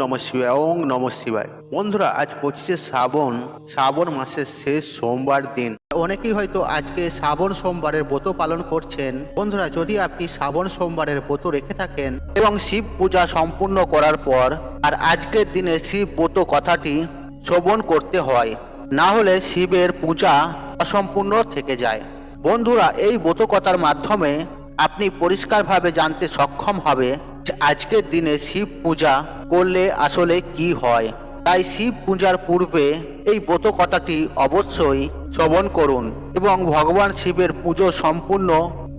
নম শিবায়, ওং নম শিবায়। বন্ধুরা, আজ পঁচিশে শ্রাবণ শ্রাবণ মাসের শেষ সোমবার দিন। অনেকেই হয়তো আজকে শ্রাবণ সোমবারের ব্রত পালন করছেন। বন্ধুরা, যদি আপনি শ্রাবণ সোমবারের ব্রত রেখে থাকেন এবং শিব পূজা সম্পূর্ণ করার পর আর আজকের দিনে শিব ব্রত কথাটি শ্রবণ করতে হয়, না হলে শিবের পূজা অসম্পূর্ণ থেকে যায়। বন্ধুরা, এই ব্রতকথার মাধ্যমে আপনি পরিষ্কারভাবে জানতে সক্ষম হবে আজকের দিনে শিব পূজা করলে আসলে কি হয়? তাই শিব পূজার পূর্বে এই ব্রত কথাটি অবশ্যই শ্রবণ করুন এবং ভগবান শিবের পুজো সম্পূর্ণ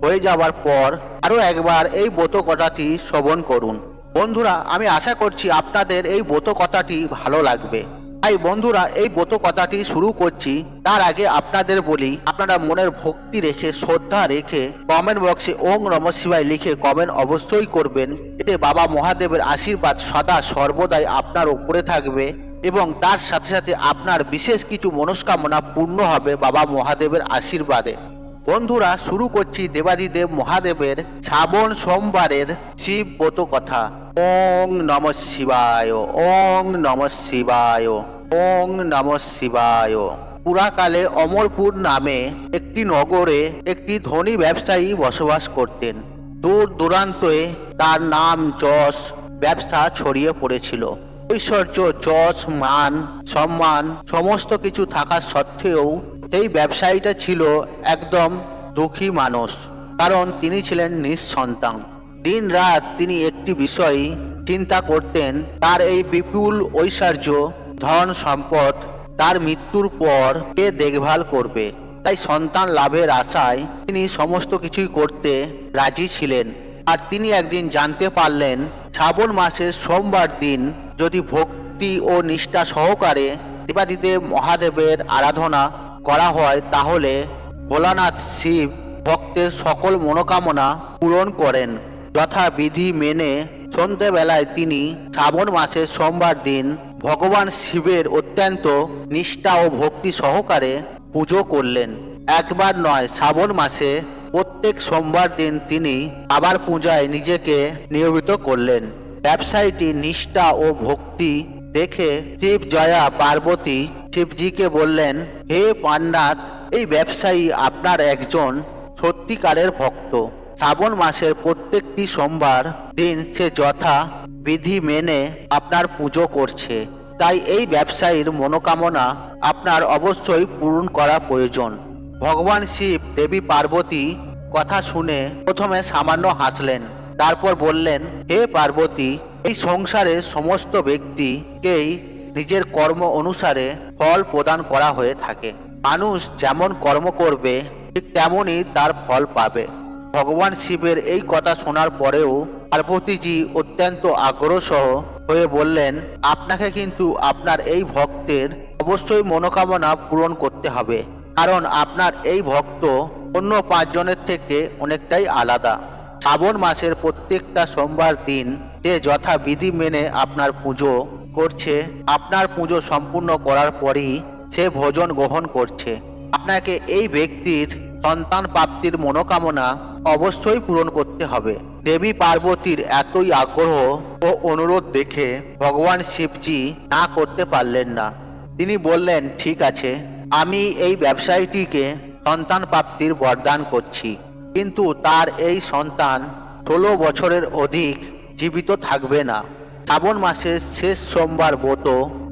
হয়ে যাওয়ার পর আরও একবার এই ব্রত কথাটি শ্রবণ করুন। বন্ধুরা, আমি আশা করছি আপনাদের এই ব্রত কথাটি ভালো লাগবে। তাই বন্ধুরা, এই ব্রত কথাটি শুরু করছি। তার আগে আপনাদের বলি, আপনারা মনের ভক্তি রেখে, শ্রদ্ধা রেখে কমেন্ট বক্সে ওং নম শিবায় লিখে কমেন্ট অবশ্যই করবেন। এতে বাবা মহাদেবের আশীর্বাদ সদা সর্বদাই আপনার উপরে থাকবে এবং তার সাথে সাথে আপনার বিশেষ কিছু মনস্কামনা পূর্ণ হবে বাবা মহাদেবের আশীর্বাদে। বন্ধুরা, শুরু করছি দেবাদিদেব মহাদেবের শ্রাবণ সোমবারের শিব ব্রত কথা ওং নম শিবায়, ওং নম শিবায়। ওং নম শিবায়। পুরাকালে অমরপুর নামে একটি নগরে একটি ধনী ব্যবসায়ী বসবাস করতেন। দূর দূরান্তে তার নাম যশ, ব্যবসা ছড়িয়ে পড়েছিল। ঐশ্বর্য, যশ, মান, সম্মান সমস্ত কিছু থাকা সত্ত্বেও সেই ব্যবসায়ীটা ছিল একদম দুঃখী মানুষ, কারণ তিনি ছিলেন নিঃসন্তান। দিন রাত তিনি একটি বিষয় চিন্তা করতেন, তার এই বিপুল ঐশ্বর্য ধন সম্পদ তার মৃত্যুর পর কে দেখভাল করবে। তাই সন্তান লাভের আশায় তিনি সমস্ত কিছুই করতে রাজি ছিলেন। আর তিনি একদিন জানতে পারলেন, শ্রাবণ মাসের সোমবার দিন যদি ভক্তি ও নিষ্ঠা সহকারে দেবাদিদেব মহাদেবের আরাধনা করা হয়, তাহলে ভোলানাথ শিব ভক্তের সকল মনোকামনা পূরণ করেন। যথাবিধি মেনে সন্ধেবেলায় তিনি শ্রাবণ মাসের সোমবার দিন ভগবান শিবের অত্যন্ত নিষ্ঠা ও ভক্তি সহকারে পুজো করলেন। একবার নয়, শ্রাবণ মাসে প্রত্যেক সোমবার দিন তিনি আবার পূজায় নিজেকে নিয়োজিত করলেন। ব্যবসায়ীটি নিষ্ঠা ও ভক্তি দেখে শিব জয়া পার্বতী শিবজিকে বললেন, হে পান্নাথ এই ব্যবসায়ী আপনার একজন সত্যিকারের ভক্ত। শ্রাবণ মাসের প্রত্যেকটি সোমবার দিন সে যথা বিধি মেনে আপনার পুজো করছে। তাই এই ব্যবসায়ীর মনোকামনা আপনার অবশ্যই পূরণ করা প্রয়োজন। ভগবান শিব, দেবী পার্বতী কথা শুনে প্রথমে সামান্য হাসলেন। তারপর বললেন, হে পার্বতী, এই সংসারে সমস্ত ব্যক্তিকেই নিজের কর্ম অনুসারে ফল প্রদান করা হয়ে থাকে। মানুষ যেমন কর্ম করবে, ঠিক তেমনই তার ফল পাবে। ভগবান শিবের এই কথা শোনার পরেও পার্বতীজি অত্যন্ত আগ্রহসহ হয়ে বললেন, আপনাকে কিন্তু আপনার এই ভক্তের অবশ্যই মনোকামনা পূরণ করতে হবে, কারণ আপনার এই ভক্ত অন্য পাঁচজনের থেকে অনেকটাই আলাদা। শ্রাবণ মাসের প্রত্যেকটা সোমবার দিন সে যথাবিধি মেনে আপনার পুজো করছে, আপনার পুজো সম্পূর্ণ করার পরই সে ভোজন গ্রহণ করছে। আপনাকে এই ব্যক্তির সন্তান প্রাপ্তির মনোকামনা অবশ্যই পূরণ করতে হবে। দেবী পার্বতীর এতই আগ্রহ ও অনুরোধ দেখে ভগবান শিবজি না করতে পারলেন না। তিনি বললেন, ঠিক আছে, আমি এই ব্যবসায়ীটিকে সন্তান প্রাপ্তির বরদান করছি। কিন্তু তার এই সন্তান ষোলো বছরের অধিক জীবিত থাকবে না। শ্রাবণ মাসের শেষ সোমবার ব্রত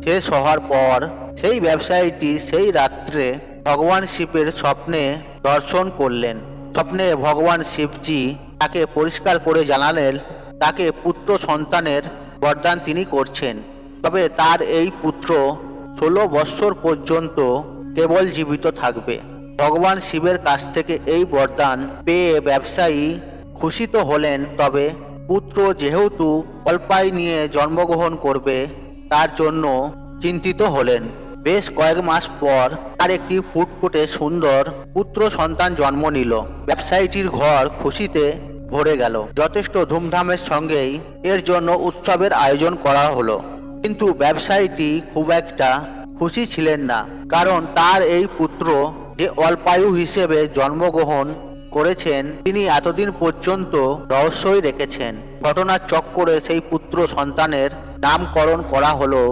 শেষ হওয়ার পর সেই ব্যবসায়ীটি সেই রাত্রে ভগবান শিবের স্বপ্নে দর্শন করলেন। স্বপ্নে ভগবান শিবজি তাকে পরিষ্কার করে জানালেন, তাকে পুত্র সন্তানের বরদান তিনি করছেন। তবে তার এই পুত্র ষোলো বৎসর পর্যন্ত কেবল জীবিত থাকবে। ভগবান শিবের কাছ থেকে এই বরদান পেয়ে ব্যবসায়ী খুশি তো হলেন, তবে পুত্র যেহেতু অল্পায় নিয়ে জন্মগ্রহণ করবে, তার জন্য চিন্তিত হলেন। বেশ কয়েক মাস পর তার একটি ফুটফুটে সুন্দর পুত্র সন্তান জন্ম নিল। ব্যবসায়ীটির ঘর খুশিতে ভরে গেল। যথেষ্ট ধুমধামের সঙ্গেই এর জন্য উৎসবের আয়োজন করা হলো। কিন্তু ব্যবসায়ীটি খুব একটা খুশি ছিলেন না, কারণ তার এই পুত্র যে অল্পায়ু হিসেবে জন্মগ্রহণ করেছেন, তিনি এতদিন পর্যন্ত রহস্যই রেখেছেন। ঘটনার চক্করে সেই পুত্র সন্তানের নামকরণ করা হলো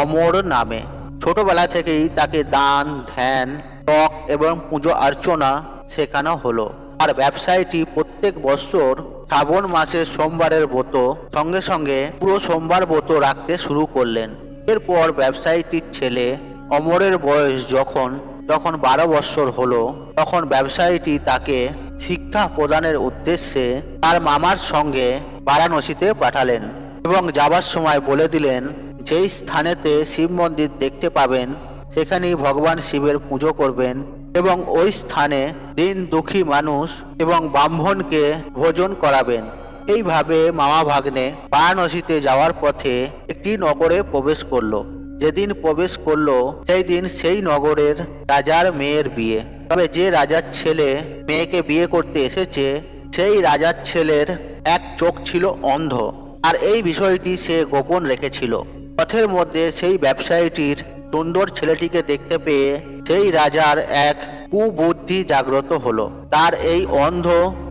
অমর নামে। ছোটবেলা থেকেই তাকে দান, ধ্যান টক এবং পুজো অর্চনা শেখানো হলো। আর ব্যবসায়ীটি প্রত্যেক বছর শ্রাবণ মাসের সোমবারের ব্রত সঙ্গে সঙ্গে পুরো সোমবার ব্রত রাখতে শুরু করলেন। এরপর ব্যবসায়ীটির ছেলে অমরের বয়স যখন যখন বারো বৎসর হলো, তখন ব্যবসায়ীটি তাকে শিক্ষা প্রদানের উদ্দেশ্যে তার মামার সঙ্গে বারাণসীতে পাঠালেন এবং যাবার সময় বলে দিলেন যেই স্থানেতে শিব মন্দির দেখতে পাবেন, সেখানেই ভগবান শিবের পুজো করবেন এবং ওই স্থানে দিন দুঃখী মানুষ এবং ব্রাহ্মণকে ভোজন করাবেন। এইভাবে মামা ভাগ্নে বারাণসীতে যাওয়ার পথে একটি নগরে প্রবেশ করল। যেদিন প্রবেশ করল, সেই দিন সেই নগরের রাজার মেয়ের বিয়ে। তবে যে রাজার ছেলে মেয়েকে বিয়ে করতে এসেছে, সেই রাজার ছেলের এক চোখ ছিল অন্ধ। আর এই বিষয়টি সে গোপন রেখেছিল। পথের মধ্যে সেই ব্যবসায়ীটির সুন্দর ছেলেটিকে দেখতে পেয়ে সেই রাজার এক কুবুদ্ধি জাগ্রত হলো। তার এই অন্ধ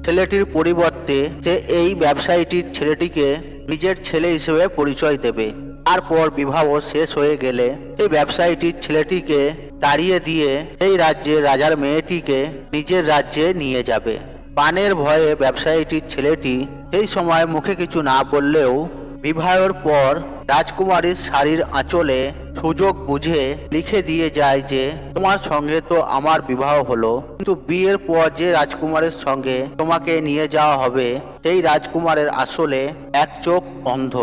ছেলেটির পরিবর্তে সে এই ব্যবসায়ীটির ছেলেটিকে নিজের ছেলে হিসেবে পরিচয় দেবে। তারপর বিবাহ শেষ হয়ে গেলে এই ব্যবসায়ীটির ছেলেটিকে তাড়িয়ে দিয়ে সেই রাজ্যের রাজার মেয়েটিকে নিজের রাজ্যে নিয়ে যাবে। পানের ভয়ে ব্যবসায়ীটির ছেলেটি সেই সময় মুখে কিছু না বললেও বিবাহের পর রাজকুমারীর শাড়ির আঁচলে সুযোগ বুঝে লিখে দিয়ে যায় যে, তোমার সঙ্গে তো আমার বিবাহ হলো। কিন্তু বিয়ের পর যে রাজকুমারের সঙ্গে তোমাকে নিয়ে যাওয়া হবে, সেই রাজকুমারের আসলে এক চোখ অন্ধ।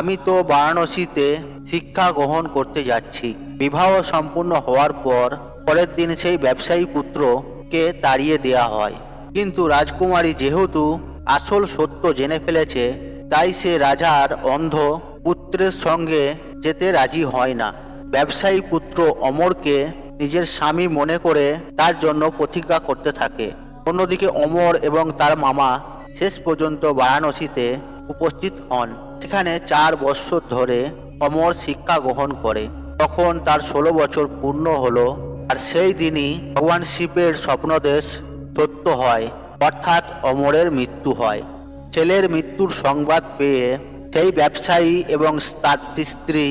আমি তো বারাণসীতে শিক্ষা গ্রহণ করতে যাচ্ছি। বিবাহ সম্পূর্ণ হওয়ার পর পরের দিন সেই ব্যবসায়ী পুত্রকে তাড়িয়ে দেয়া হয়। কিন্তু রাজকুমারী যেহেতু আসল সত্য জেনে ফেলেছে, তাই সে রাজার অন্ধ পুত্রের সঙ্গে যেতে রাজি হয় না। ব্যবসায়ী পুত্র অমরকে নিজের স্বামী মনে করে তার জন্য প্রতিজ্ঞা করতে থাকে। অন্যদিকে অমর এবং তার মামা শেষ পর্যন্ত বারাণসীতে উপস্থিত হন। সেখানে চার বছর ধরে অমর শিক্ষা গ্রহণ করে। তখন তার ষোলো বছর পূর্ণ হলো আর সেই দিনই ভগবান শিবের স্বপ্নদেশ সত্য হয়। অর্থাৎ অমরের মৃত্যু হয়। ছেলের মৃত্যুর সংবাদ পেয়ে সেই ব্যবসায়ী এবং তার স্ত্রী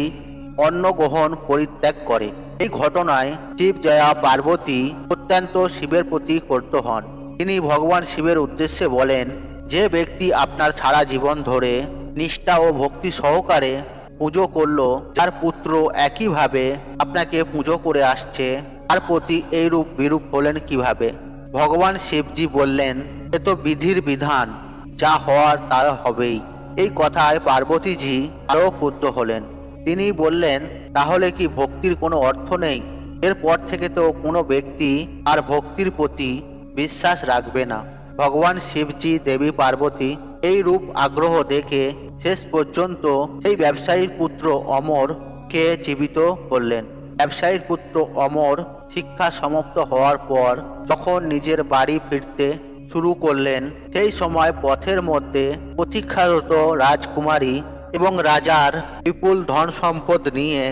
অন্ন গ্রহণ পরিত্যাগ করে। এই ঘটনায় শিব জয়া পার্বতী অত্যন্ত শিবের প্রতি কর্ত হন। তিনি ভগবান শিবের উদ্দেশ্যে বলেন, যে ব্যক্তি আপনার সারা জীবন ধরে নিষ্ঠা ও ভক্তি সহকারে পুজো করল, যার পুত্র একইভাবে আপনাকে পুজো করে আসছে, তার প্রতি এইরূপ বিরূপ হলেন কীভাবে? ভগবান শিবজি বললেন, এ তো বিধির বিধান, যা হওয়ার তা হবেই। এই কথায় পার্বতীজি আরও ক্রুদ্ধ হলেন। তিনি বললেন, তাহলে কি ভক্তির কোনো অর্থ নেই? এরপর থেকে তো কোনো ব্যক্তি আর ভক্তির প্রতি বিশ্বাস রাখবে না। ভগবান শিবজি, দেবী পার্বতী এই রূপ আগ্রহ দেখে শেষ পর্যন্ত সেই ব্যবসায়ীর পুত্র অমর কে জীবিত করলেন। ব্যবসায়ীর পুত্র অমর শিক্ষা সমাপ্ত হওয়ার পর যখন নিজের বাড়ি ফিরতে শুরু করলেন। সেই সময় পথের মধ্যে প্রতীক্ষারত রাজকুমারী এবং রাজার বিপুল ধন সম্পদ নিয়ে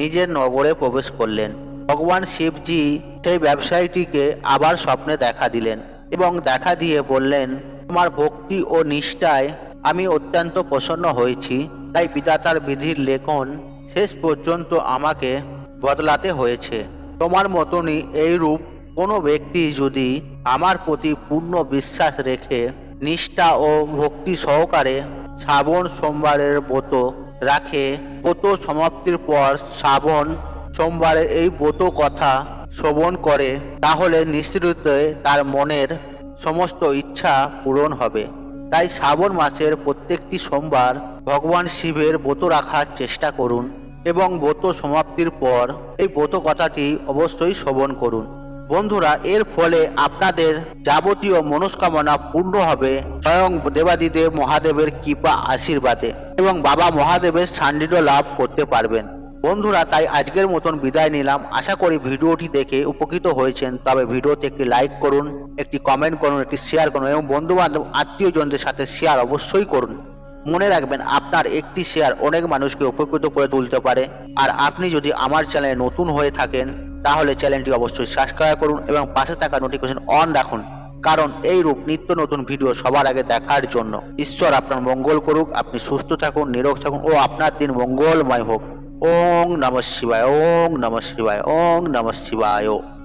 নিজের নগরে প্রবেশ করলেন। ভগবান শিবজি সেই ব্যবসায়ীটিকে আবার স্বপ্নে দেখা দিলেন এবং দেখা দিয়ে বললেন, তোমার ভক্তি ও নিষ্ঠায় আমি অত্যন্ত প্রসন্ন হয়েছি। তাই পিতাতার বিধির লেখন শেষ পর্যন্ত আমাকে বদলাতে হয়েছে। তোমার মতনই এই রূপ কোনো ব্যক্তি যদি আমার প্রতি পূর্ণ বিশ্বাস রেখে নিষ্ঠা ও ভক্তি সহকারে শ্রাবণ সোমবারের ব্রত রাখে, ব্রত সমাপ্তির পর শ্রাবণ সোমবারে এই ব্রত কথা শ্রবণ করে, তাহলে নিশ্চিত তার মনের সমস্ত ইচ্ছা পূরণ হবে। তাই শ্রাবণ মাসের প্রত্যেকটি সোমবার ভগবান শিবের ব্রত রাখার চেষ্টা করুন এবং ব্রত সমাপ্তির পর এই ব্রত কথাটি অবশ্যই শ্রবণ করুন। বন্ধুরা, এর ফলে আপনাদের যাবতীয় মনস্কামনা পূর্ণ হবে। স্বয়ং দেবাদিদেব মহাদেবের কৃপা আশীর্বাদে এবং বাবা মহাদেবের সান্নিধ্য লাভ করতে পারবেন। বন্ধুরা, তাই আজকের মতন বিদায় নিলাম। আশা করি ভিডিওটি দেখে উপকৃত হয়েছেন। তবে ভিডিওতে একটি লাইক করুন, একটি কমেন্ট করুন, একটি শেয়ার করুন এবং বন্ধু বান্ধব আত্মীয়জনদের সাথে শেয়ার অবশ্যই করুন। মনে রাখবেন, আপনার একটি শেয়ার অনেক মানুষকে উপকৃত করে তুলতে পারে। আর আপনি যদি আমার চ্যানেলে নতুন হয়ে থাকেন তাহলে চ্যানেলটি অবশ্যই সাবস্ক্রাইব করুন এবং পাশে থাকা নোটিফিকেশন অন রাখুন। কারণ এই রূপ নিত্য নতুন ভিডিও সবার আগে দেখার জন্য। ঈশ্বর আপনার মঙ্গল করুক, আপনি সুস্থ থাকুন, নিরোগ থাকুন ও আপনার দিন মঙ্গলময় হোক। ওং নমঃ শিবায়, ওং নমঃ শিবায়, ওং নমঃ শিবায়।